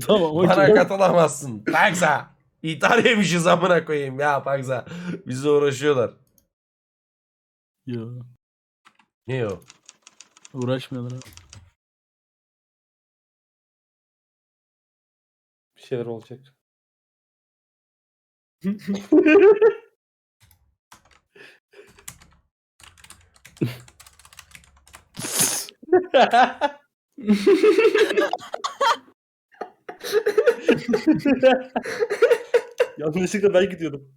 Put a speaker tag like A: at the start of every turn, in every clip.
A: tamam okey.
B: Bana katılamazsın. Paksa. İthal yemişiz amına koyayım ya Paksa. Bizle uğraşıyorlar.
A: Yo,
B: Ne o?
A: uğraşmıyorlar abi.
C: Bir şeyler olacak. Yanlışlıkla ben gidiyordum.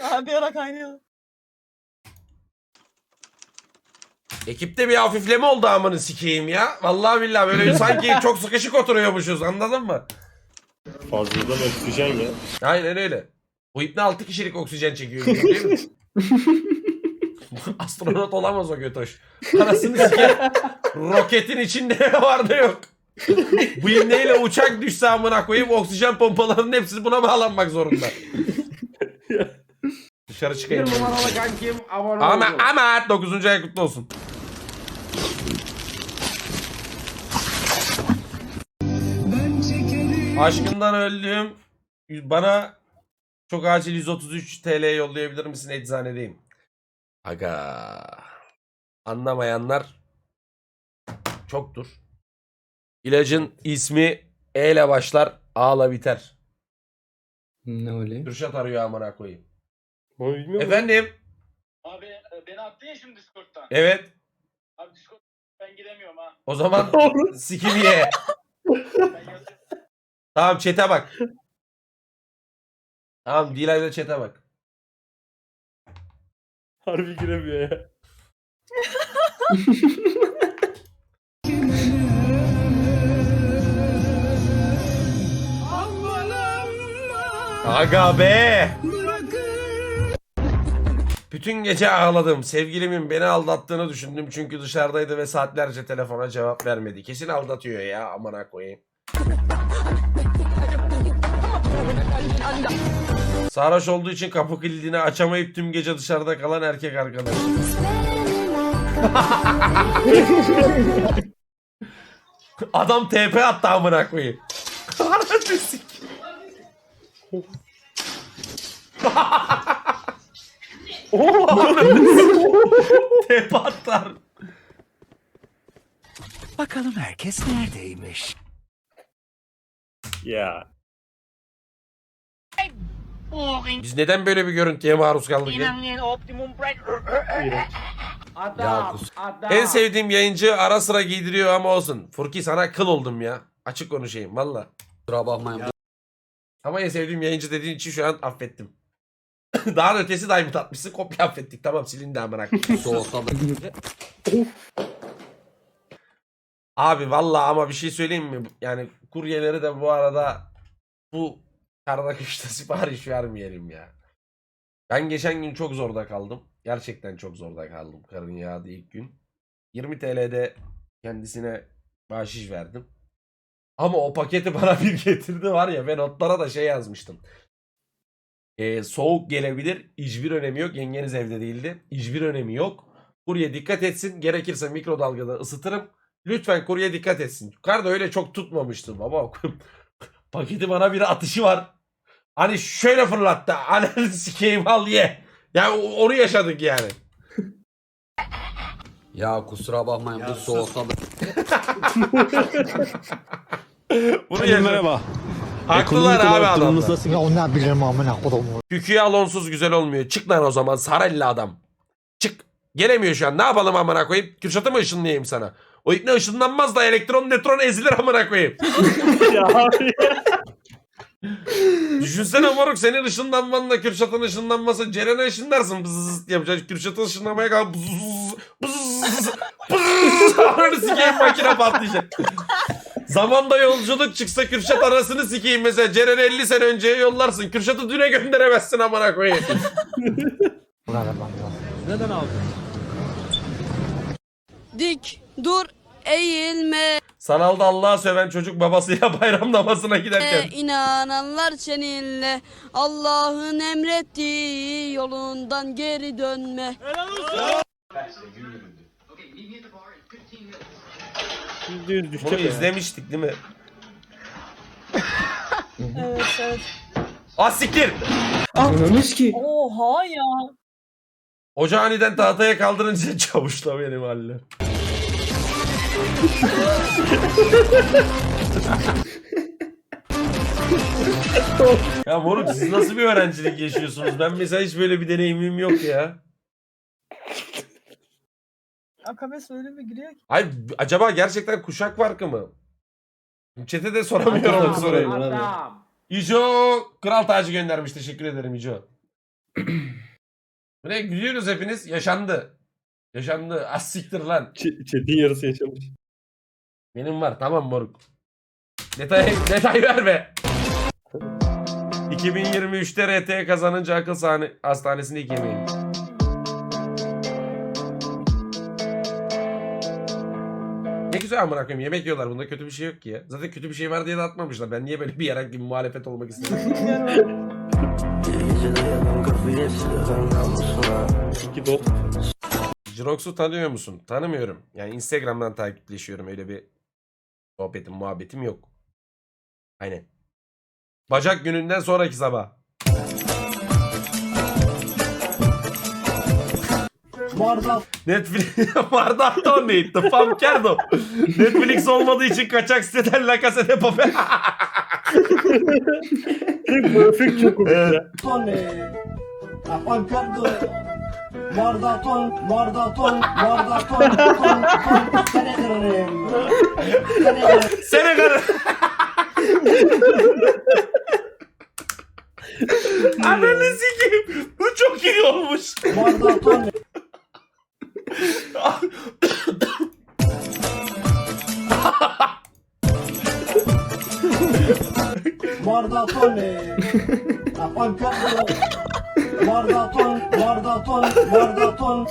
D: Abi ara kaynıyor.
B: Ekipte bir hafifleme oldu amını sikeyim ya. Vallahi billahi böyle sanki çok sıkışık oturuyormuşuz anladın mı?
C: Fazladan oksijen ya.
B: Aynen öyle. Bu ipne 6 kişilik oksijen çekiyor. Değil mi? Astronot olamaz o götoş. Anasını sikeyim. Roketin içinde ne var ne yok. Bu ibneyle uçak düşse amına koyayım oksijen pompalarının hepsi buna bağlanmak zorunda. Dışarı çıkayım.
E: numaralı kankim abone
B: Ama
E: oldu.
B: ama 9. ay kutlu olsun. Aşkından öldüm. Bana çok acil 133 TL yollayabilir misin? Eczanedeyim. Aga. Anlamayanlar çoktur. İlacın ismi E ile başlar, A ile biter.
F: Ne öyle?
B: Kürşat arıyor amına koyayım.
C: Onu bilmiyor musun?
B: Efendim?
G: Abi e, beni attın ya şimdi Discord'dan.
B: Evet.
G: Abi Discord ben giremiyorum ha.
B: O zaman sikim ye.
G: Ben yazıyorum.
B: Tamam chat'e bak. Tamam Dilay'da chat'e bak.
C: Harbi giremiyor ya.
B: Aga be. Bütün gece ağladım. Sevgilimin beni aldattığını düşündüm çünkü dışarıdaydı ve saatlerce telefona cevap vermedi. Kesin aldatıyor ya amına koyayım. Sarhoş olduğu için kapı kilidini açamayıp tüm gece dışarıda kalan erkek arkadaş. Adam TP attı amına koyayım. Atlar.
H: Bakalım herkes neredeymiş?
C: Ya.
B: Biz neden böyle bir görüntüye maruz kaldık ya? En sevdiğim yayıncı ara sıra giydiriyor ama olsun. Furki sana kıl oldum ya. Açık konuşayım valla.
F: Kusura bakmayın.
B: Ama en sevdiğim yayıncı dediğin için şu an affettim. Daha da ötesi Diamond atmışsın kopya affettik. Tamam silindi amına. koyayım.
F: Soğukta da.
B: Abi valla ama bir şey söyleyeyim mi? Yani kuryeleri de bu arada bu karda kışta sipariş vermeyelim ya. Ben geçen gün çok zorda kaldım. Gerçekten çok zorda kaldım karın yağdı ilk gün. 20 TL'de kendisine bahşiş verdim. Ama o paketi bana bir getirdi var ya ben notlara da şey yazmıştım. Ee, soğuk gelebilir. Hiçbir önemi yok. Yengeniz evde değildi. Hiçbir önemi yok. Kurye dikkat etsin. Gerekirse mikrodalgada ısıtırım. Lütfen kurye dikkat etsin. Kar da öyle çok tutmamıştı baba. Paketi bana bir atışı var. Hani şöyle fırlattı. Ananı sikeyim al ye. Ya o- onu yaşadık yani.
F: Ya kusura bakmayın bu soğukta
B: Bunu yaşadık. Haklılar abi adamlar.
I: Ya o ne bileyim amına kodum.
B: Küküye alonsuz güzel olmuyor. Çık lan o zaman Sarelli adam. Çık. Gelemiyor şu an. Ne yapalım amına koyayım? Kürşat'ı mı ışınlayayım sana? O ikne ışınlanmaz da elektron nötron ezilir amına koyayım. Düşünsene moruk senin ışınlanmanla Kürşat'ın ışınlanması Ceren'e ışınlarsın bzzz yapacaksın. Kürşat'ı ışınlamaya kal bzzz bzzz bzzz Ananı sikeyim makine patlayacak. Zamanda yolculuk çıksa Kürşat arasını sikeyim mesela. Ceren 50 sene önceye yollarsın. Kürşat'ı düne gönderemezsin amına koyayım.
A: Neden aldın?
D: Dik, dur, eğilme.
B: Sanalda Allah'a söven çocuk babasıyla bayram namazına giderken.
D: E, İnananlar seninle Allah'ın emrettiği yolundan geri dönme.
B: Helal
C: olsun. %100
B: izlemiştik değil mi?
D: Evet evet.
B: Ah siktir.
F: Ah. Ki.
D: Oha ya.
B: Hoca aniden tahtaya kaldırınca çavuşla benim halle. ya moruk siz nasıl bir öğrencilik yaşıyorsunuz? Ben mesela hiç böyle bir deneyimim yok ya.
D: Akabes öyle mi giriyor ki?
B: Ay acaba gerçekten kuşak farkı mı? Çete de soramıyorum bu soruyu.
E: Adam.
B: İjo kral tacı göndermiş. Teşekkür ederim İjo. Bu ne gülüyorsunuz hepiniz? Yaşandı. Yaşandı. Az siktir lan.
C: Ç- Chat'in yarısı yaşamış.
B: Benim var tamam moruk. Detay, detay verme. 2023'te RT kazanınca akıl sahne, hastanesinde ilk yemeğim. Ne güzel amına koyayım yemek yiyorlar bunda kötü bir şey yok ki ya. Zaten kötü bir şey var diye de atmamışlar. Ben niye böyle bir yarak gibi muhalefet olmak istedim.
C: İki.
B: Jirox'u tanıyor musun? Tanımıyorum. Yani Instagram'dan takipleşiyorum. Öyle bir sohbetim, muhabbetim yok. Aynen. Bacak gününden sonraki sabah. Netflix Mardato neydi? Fam Kerdo. Netflix olmadığı için kaçak siteden La Casa de Papel.
C: Efekt çok komik
B: Evet.
C: ya.
I: Guarda ton, guarda ton, guarda ton, ton, ton, seni kırarım. Seni kırarım.
B: Senegal. Ananı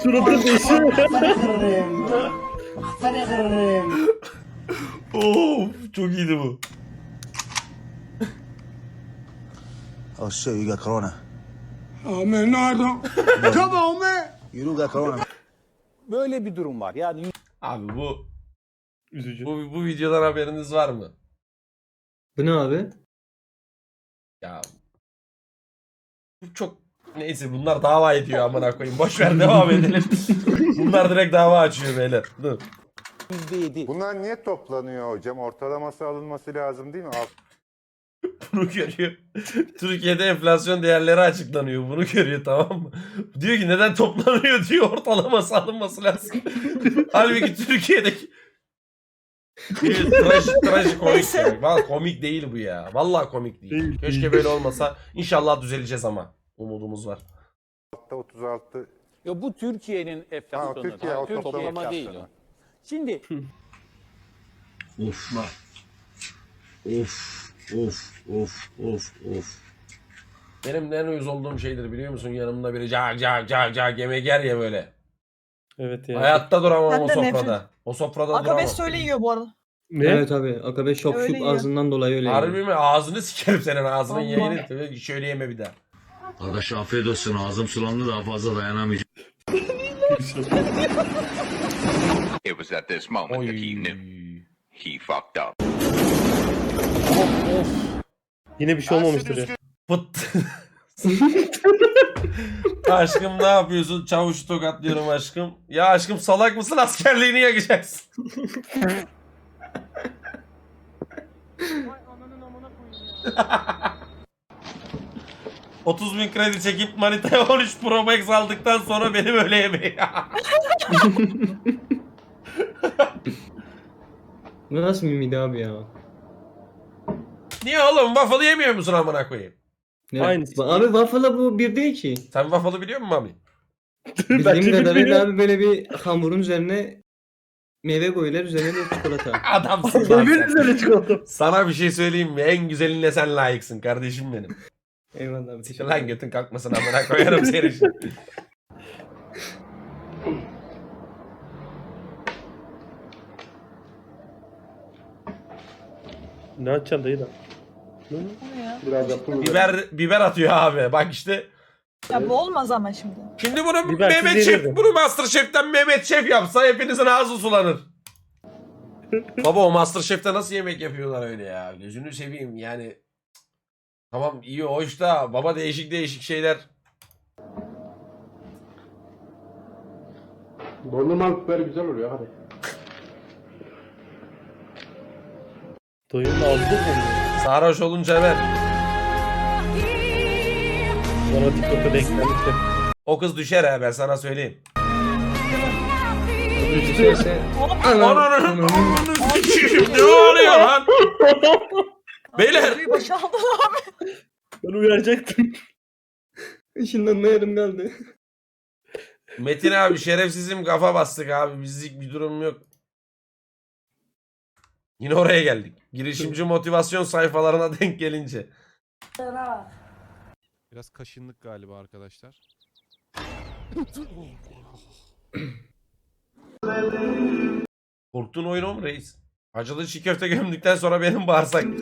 C: Suratı
I: ton, Seni kırarım.
B: Of çok iyiydi bu.
I: Oh shit, you got corona. Oh man, no I don't. Come on man. You do got corona.
H: Böyle bir durum var. Yani
B: Abi bu
C: Üzücü.
B: bu, bu videodan haberiniz var mı?
F: Bu ne abi?
B: Ya bu çok neyse bunlar dava ediyor amına koyayım. Boş ver devam edelim. bunlar direkt dava açıyor beyler. Dur.
H: %7.
J: Bunlar niye toplanıyor hocam? Ortalaması alınması lazım değil mi?
B: Bunu görüyor. Türkiye'de enflasyon değerleri açıklanıyor. Bunu görüyor tamam mı? Diyor ki neden toplanıyor diyor ortalaması alınması lazım. Halbuki Türkiye'deki bir trajik trajik komik ya. Vallahi komik değil bu ya. Vallahi komik değil. Keşke böyle olmasa. İnşallah düzeleceğiz ama. Umudumuz var.
J: Altta 36
H: Ya bu Türkiye'nin
J: Ha,
H: enflasyonu.
J: Türkiye
H: Ha,
J: o
H: Türkiye
J: toplama
H: toplama değil
J: enflasyonu.
H: o. Şimdi
I: Of bak. Of, of, of, of, of.
B: Benim en uyuz olduğum şeydir biliyor musun? Yanımda biri cak cak cak cak yemek yer ya böyle.
C: Evet ya.
B: Hayatta duramam
D: Ben
B: o
D: de
B: sofrada. O sofrada duramam.
D: Akabes öyle yiyor bu arada.
C: Ne?
F: Evet abi. Akabe şop
D: Öyle
F: şup
D: ya.
F: ağzından dolayı öyle.
B: Harbi mi? Ağzını sikerim senin ağzının
D: Allah.
B: Şöyle yeme bir daha.
I: Arkadaş afiyet olsun ağzım sulandı daha fazla dayanamayacağım.
K: It was at this moment
B: Oy.
K: that he knew he fucked up.
C: Yine bir şey olmamıştır ya.
B: Pıt. aşkım ne yapıyorsun? Çavuşu tokatlıyorum aşkım. Ya aşkım salak mısın? Askerliğini yakacaksın. ...30 bin kredi çekip manitaya 13 Pro Max aldıktan sonra benim öyle yemeği.
F: Bu nasıl mimiydi abi ya?
B: Niye oğlum waffle yemiyor musun amına koyayım?
F: Ne?
C: Aynısı.
F: Abi waffle'la bu bir değil ki.
B: Sen waffle'ı biliyor musun Mami?
F: Bildiğim kadarıyla abi böyle bir hamurun üzerine meyve koyuyorlar üzerine de çikolata.
B: Adamsın lan
C: Öbür
B: sen.
C: üzerine çikolata.
B: Sana bir şey söyleyeyim mi? En güzeline sen layıksın kardeşim benim.
F: Eyvallah abi. teşekkür
B: Lan götün kalkmasın amına koyarım seni şimdi.
C: Ne açacaksın dayı da?
D: Bu ne ya?
C: Biraz.
B: Biber biber atıyor abi. Bak işte.
D: Ya bu olmaz ama şimdi.
B: Şimdi bunu
C: Bibersiz
B: Mehmet Şef,
C: yenirdi.
B: bunu Masterchef'ten Mehmet Şef yapsa hepinizin ağzı sulanır. Baba o Masterchef'te nasıl yemek yapıyorlar öyle ya? Gözünü seveyim yani. Tamam iyi hoş da baba değişik değişik şeyler.
C: Dondurma biber güzel oluyor hadi. Doyum aldı mı?
B: Sarhoş olunca ver.
C: Sonra TikTok'ta denk gelmiştim.
B: O kız düşer ha ben sana söyleyeyim.
F: Düşerse
B: Ananın ananı sikeyim ne oluyor lan? Beyler
D: Bir boşaldı abi.
C: Ben uyaracaktım.
F: ışınlanma yarım kaldı.
B: Metin abi şerefsizim kafa bastık abi bizlik bir durum yok. Yine oraya geldik. Girişimci motivasyon sayfalarına denk gelince.
J: Biraz kaşınlık galiba arkadaşlar.
B: Korktuğun oyun o mu reis? Acılı çiğ köfte gömdükten sonra benim bağırsak.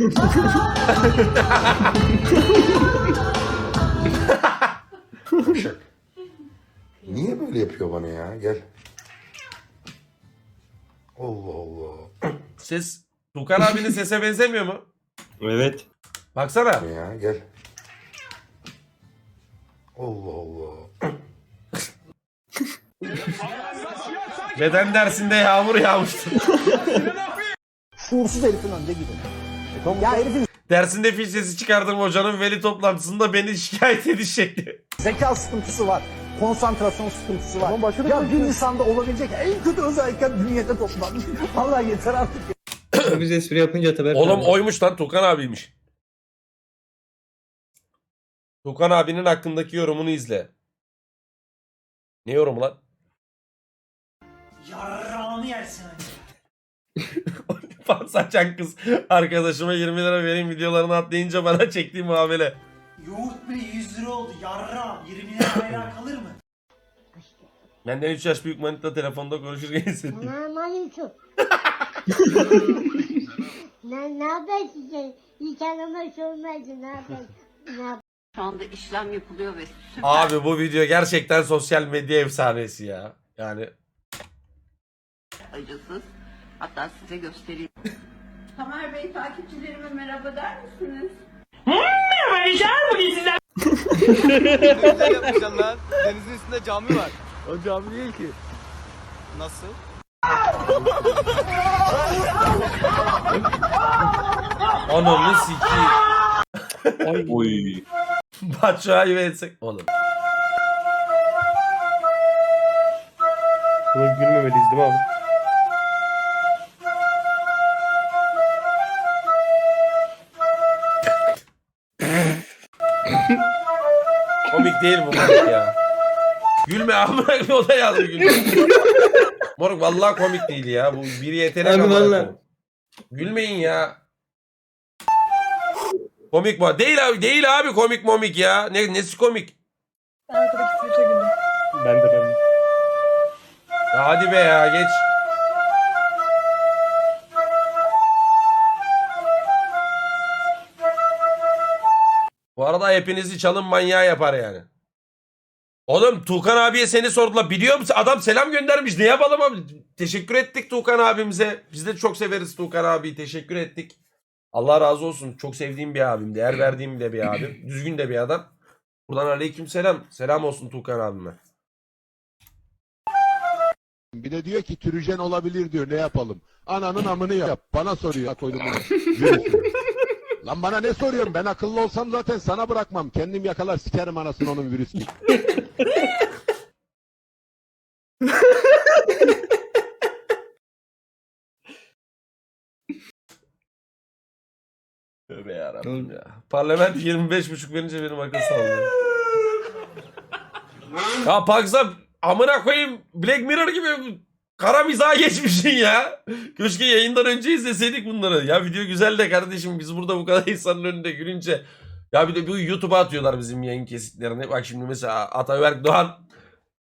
J: Niye böyle yapıyor bana ya? Gel. Allah Allah.
B: Ses Tukan abinin sese benzemiyor mu?
C: Evet.
B: Baksana.
J: Ya gel. Allah Allah.
B: Beden dersinde yağmur yağmıştı.
H: Şuursuz herifin önünde gidin. Ya herifin
B: Dersinde fil sesi çıkardım hocanın veli toplantısında beni şikayet ediş şekli.
H: zeka sıkıntısı var. Konsantrasyon sıkıntısı var. ya bir insanda olabilecek en kötü özellikler bünyede toplanmış. Vallahi yeter artık.
F: Biz espri yapınca tabii.
B: Oğlum oymuş lan Tukan abiymiş. Tukan abinin hakkındaki yorumunu izle. Ne yorumu lan?
I: Yarrağımı yersin
B: Fans açan kız arkadaşıma 20 lira vereyim videolarını atlayınca bana çektiği muamele.
I: Yoğurt bile 100 lira oldu yarrağım. 20 lira bayrağı kalır mı?
B: Benden 3 yaş büyük manita telefonda konuşurken hissettim.
L: Selamünaleyküm. ne, ne haber size? Hiç anama sormadı ne haber?
D: Şu anda işlem yapılıyor ve
B: Abi bu video gerçekten sosyal medya efsanesi ya. Yani
D: acısız. Hatta size göstereyim. Tamer Bey takipçilerime merhaba der misiniz?
A: Denizin üstünde cami var. O cami değil ki. Nasıl?
B: ananı sikeyim.
C: Oy.
B: Batshuayi ve etsek. Oğlum.
C: Buna gülmemeliyiz değil mi abi?
B: Değil bu komik ya. Gülme amına koyayım, o da yazdı gülme. Moruk vallahi komik değil ya. Bu bir yetenek
F: Abi
B: amına
F: vallahi.
B: koyayım. Gülmeyin ya. Komik bu. Değil abi, değil abi komik momik ya. Ne nesi komik?
D: Ben arkadaki tweet'e güldüm.
C: Ben de ben de.
B: Ya hadi be ya geç. Bu arada hepinizi çalın manyağı yapar yani. Oğlum Tuğkan abiye seni sordular. Biliyor musun? Adam selam göndermiş. Ne yapalım abi? Teşekkür ettik Tuğkan abimize. Biz de çok severiz Tuğkan abiyi. Teşekkür ettik. Allah razı olsun. Çok sevdiğim bir abim. Değer verdiğim de bir abim. Düzgün de bir adam. Buradan aleyküm selam. Selam olsun Tuğkan abime.
J: Bir de diyor ki türüjen olabilir diyor. Ne yapalım? Ananın amını yap. Bana soruyor. Koydum bunu. Lan bana ne soruyorsun? Ben akıllı olsam zaten sana bırakmam. Kendim yakalar sikerim anasını onun virüsünü.
B: Tövbe yarabbim ya. Parlament 25.5 verince benim akıl sağlıyor. ya Paksa amına koyayım Black Mirror gibi kara mizaha geçmişsin ya. Keşke yayından önce izleseydik bunları. Ya video güzel de kardeşim biz burada bu kadar insanın önünde gülünce. Ya bir de bu YouTube'a atıyorlar bizim yayın kesitlerini. Bak şimdi mesela Ataberk Doğan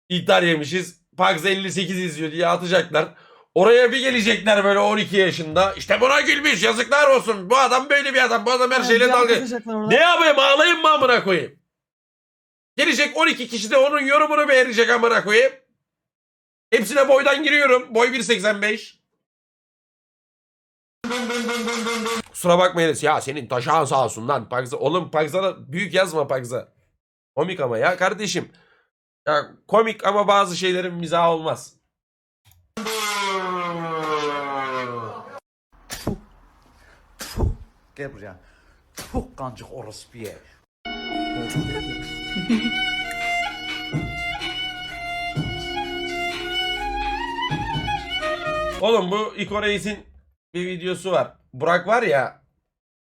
B: ihtar yemişiz. Pax 58 izliyor diye atacaklar. Oraya bir gelecekler böyle 12 yaşında. İşte buna gülmüş yazıklar olsun. Bu adam böyle bir adam. Bu adam her şeyle dalga. Ne yapayım ağlayayım mı amına koyayım? Gelecek 12 kişi de onun yorumunu beğenecek amına koyayım. Hepsine boydan giriyorum. Boy 1.85. Kusura bakmayınız ya senin taşağın sağ olsun lan Pagza. Oğlum Pagza'da büyük yazma Pagza. Komik ama ya kardeşim. Ya komik ama bazı şeylerin mizahı olmaz.
H: Gel buraya. Çok kancık orospu ye.
B: Oğlum bu Iko Reis'in bir videosu var. Burak var ya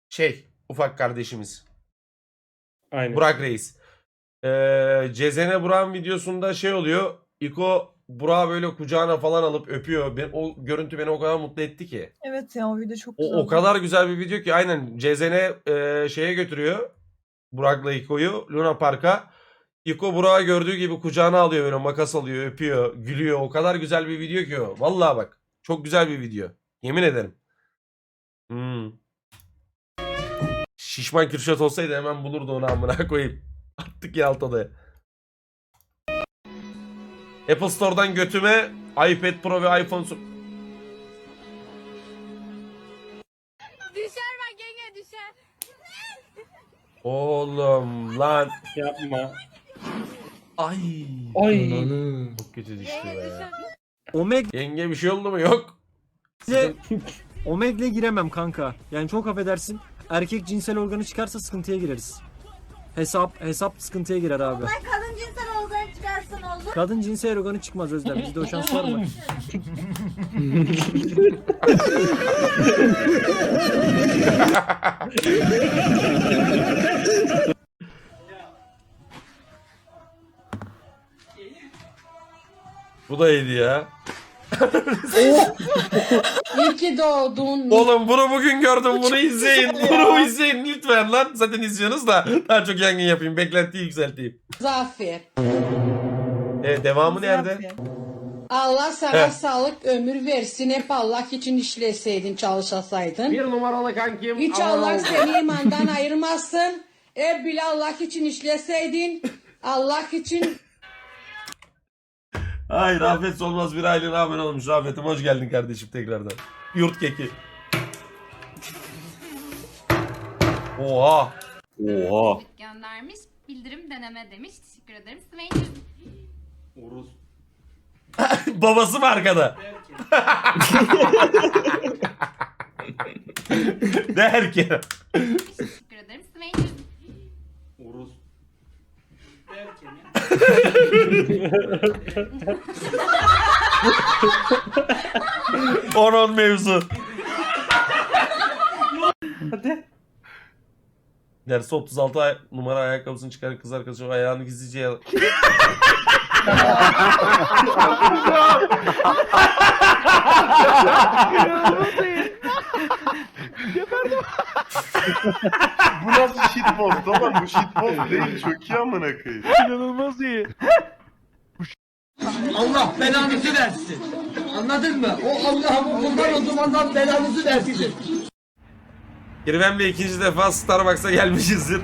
B: şey ufak kardeşimiz.
C: Aynen.
B: Burak Reis. Ee, Cezene Burak'ın videosunda şey oluyor. İko Burak'ı böyle kucağına falan alıp öpüyor. Ben, o görüntü beni o kadar mutlu etti ki.
M: Evet ya o video çok
B: O, o kadar güzel bir video ki aynen Cezene e, şeye götürüyor. Burak'la İko'yu Luna Park'a. İko Burak'ı gördüğü gibi kucağına alıyor böyle makas alıyor öpüyor gülüyor. O kadar güzel bir video ki o. Vallahi bak çok güzel bir video. Yemin ederim. Hmm. Şişman Kürşat olsaydı hemen bulurdu onu amına koyayım. Attık ya alt odaya. Apple Store'dan götüme iPad Pro ve iPhone su-
L: Düşer bak yenge düşer.
B: Oğlum lan.
C: Yapma.
B: Ay.
C: Ay.
B: Çok kötü düştü
L: Yenge
B: be.
L: düşer.
A: Omeg
B: Yenge bir şey oldu mu? Yok.
A: İle Omeg'le giremem kanka. Yani çok affedersin. Erkek cinsel organı çıkarsa sıkıntıya gireriz. Hesap hesap sıkıntıya girer abi.
L: Kadın cinsel organı çıkarsın olur.
A: Kadın cinsel organı çıkmaz Özlem. Bizde o şans var mı?
B: Bu da iyiydi ya.
D: İyi ki doğdun.
B: Oğlum bunu bugün gördüm. Bunu izleyin. Bunu izleyin lütfen lan. Zaten izliyorsunuz da daha çok yangın yapayım. Beklentiyi yükselteyim.
D: Zafer.
B: E, devamı nerede?
D: Allah sana
B: Heh.
D: sağlık ömür versin. Hep Allah için işleseydin, çalışasaydın.
E: Bir numaralı kankim.
D: Hiç Allah seni imandan ayırmasın. Hep bile Allah için işleseydin. Allah için
B: Ay Rafet Solmaz bir aylığına rağmen olmuş. Rafet'im hoş geldin kardeşim tekrardan. Yurt keki. Oha.
C: Oha.
L: Göndermiş. Bildirim deneme demiş. Teşekkür ederim. Swain
B: Babası mı arkada? Derken.
L: teşekkür ederim. Swain
B: Onon mevzu.
C: Hadi.
B: Dersi 36 ay- numara ayakkabısını çıkarıp kız arkadaşı ayağını gizlice yal-
C: Bu nasıl shitpost oğlum? Bu shitpost değil. Çok iyi amına koyayım.
A: İnanılmaz iyi.
I: Allah belanızı versin. Anladın mı? O Allah'ın kuldan o zamandan belanızı versin.
B: Kirvem'le ikinci defa Starbucks'a gelmişizdir.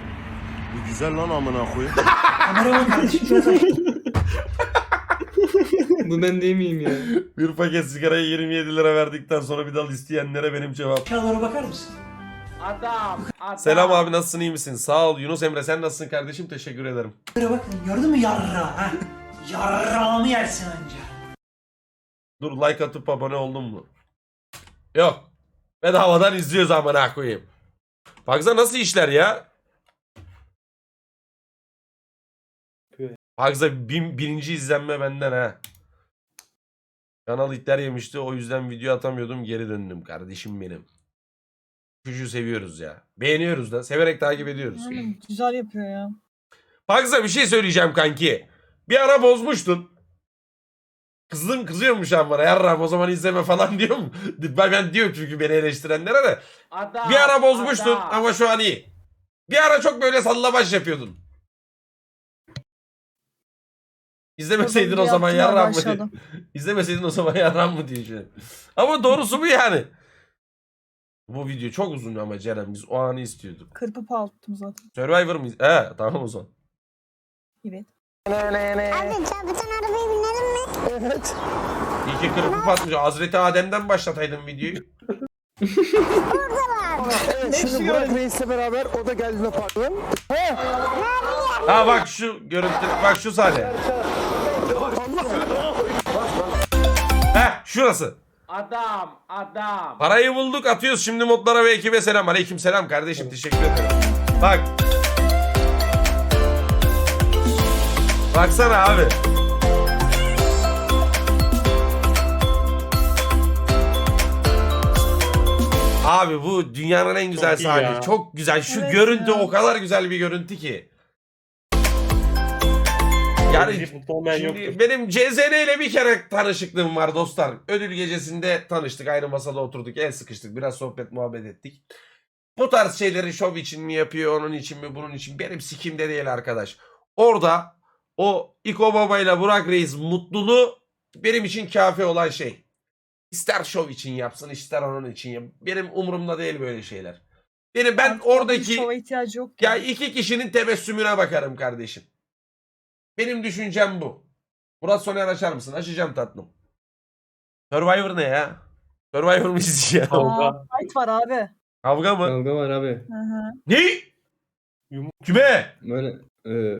C: Bu güzel lan amına koyayım.
F: Bu ben değil miyim ya?
B: Bir paket sigaraya 27 lira verdikten sonra bir dal isteyenlere benim cevap.
I: Kenara bakar mısın?
E: Adam. Adam.
B: Selam abi nasılsın iyi misin? Sağ ol Yunus Emre sen nasılsın kardeşim? Teşekkür ederim.
I: bakın gördün mü yarra ha? Yarrağımı yersin anca.
B: Dur like atıp abone oldun mu? Yok. Bedavadan izliyoruz amına koyayım. Baksana nasıl işler ya? Baksa bin, birinci izlenme benden ha. Kanal itler yemişti o yüzden video atamıyordum geri döndüm kardeşim benim. Çocuğu seviyoruz ya. Beğeniyoruz da severek takip ediyoruz.
M: güzel yapıyor ya.
B: Baksa bir şey söyleyeceğim kanki. Bir ara bozmuştun. Kızdın kızıyormuş ama bana. Yarram o zaman izleme falan diyorum. Ben, ben diyorum çünkü beni eleştirenlere de.
E: Adam.
B: Bir ara bozmuştun
E: adam.
B: ama şu an iyi. Bir ara çok böyle sallabaş yapıyordun. İzlemeseydin o zaman yarram mı diye. İzlemeseydin o zaman yarram mı diye. Ama doğrusu bu yani. Bu video çok uzun ama Ceren biz o anı istiyorduk.
M: Kırpıp aldım zaten.
B: Survivor mıyız? He tamam o zaman.
M: Evet.
L: Abi çarpıtan arabayı binelim mi?
B: İyi ki kırpıp atmış. Hazreti Adem'den başlataydın videoyu.
H: Evet, şimdi Burak Reis'le beraber o da geldiğinde pardon.
B: Ha bak şu görüntü bak şu sahne. Heh şurası.
E: Adam, adam.
B: Parayı bulduk atıyoruz şimdi modlara ve ekibe selam. Aleyküm selam kardeşim teşekkür ederim. Bak. Baksana abi. Abi bu dünyanın en güzel
C: Çok iyi
B: sahne.
C: ya.
B: Çok güzel. Şu
M: Evet
B: görüntü
M: ya.
B: o kadar güzel bir görüntü ki. Yani
C: mutlu olmayan
B: Şimdi
C: yoktur.
B: benim CZN ile bir kere tanışıklığım var dostlar. Ödül gecesinde tanıştık. Ayrı masada oturduk. El sıkıştık. Biraz sohbet muhabbet ettik. Bu tarz şeyleri şov için mi yapıyor, onun için mi, bunun için benim sikimde değil arkadaş. Orada o İko Baba ile Burak Reis mutluluğu benim için kafi olan şey. İster şov için yapsın, ister onun için yap. Benim umurumda değil böyle şeyler. Benim ben
M: Artık
B: oradaki
M: şova ihtiyacı yok.
B: ya iki kişinin tebessümüne bakarım kardeşim. Benim düşüncem bu. Murat Soner açar mısın? Açacağım tatlım. Survivor ne ya? Survivor mu izleyeceğim?
M: Aa, fight var abi.
B: Kavga mı?
F: Kavga var abi.
M: Hı hı.
B: Ne? Kime?
F: Böyle e,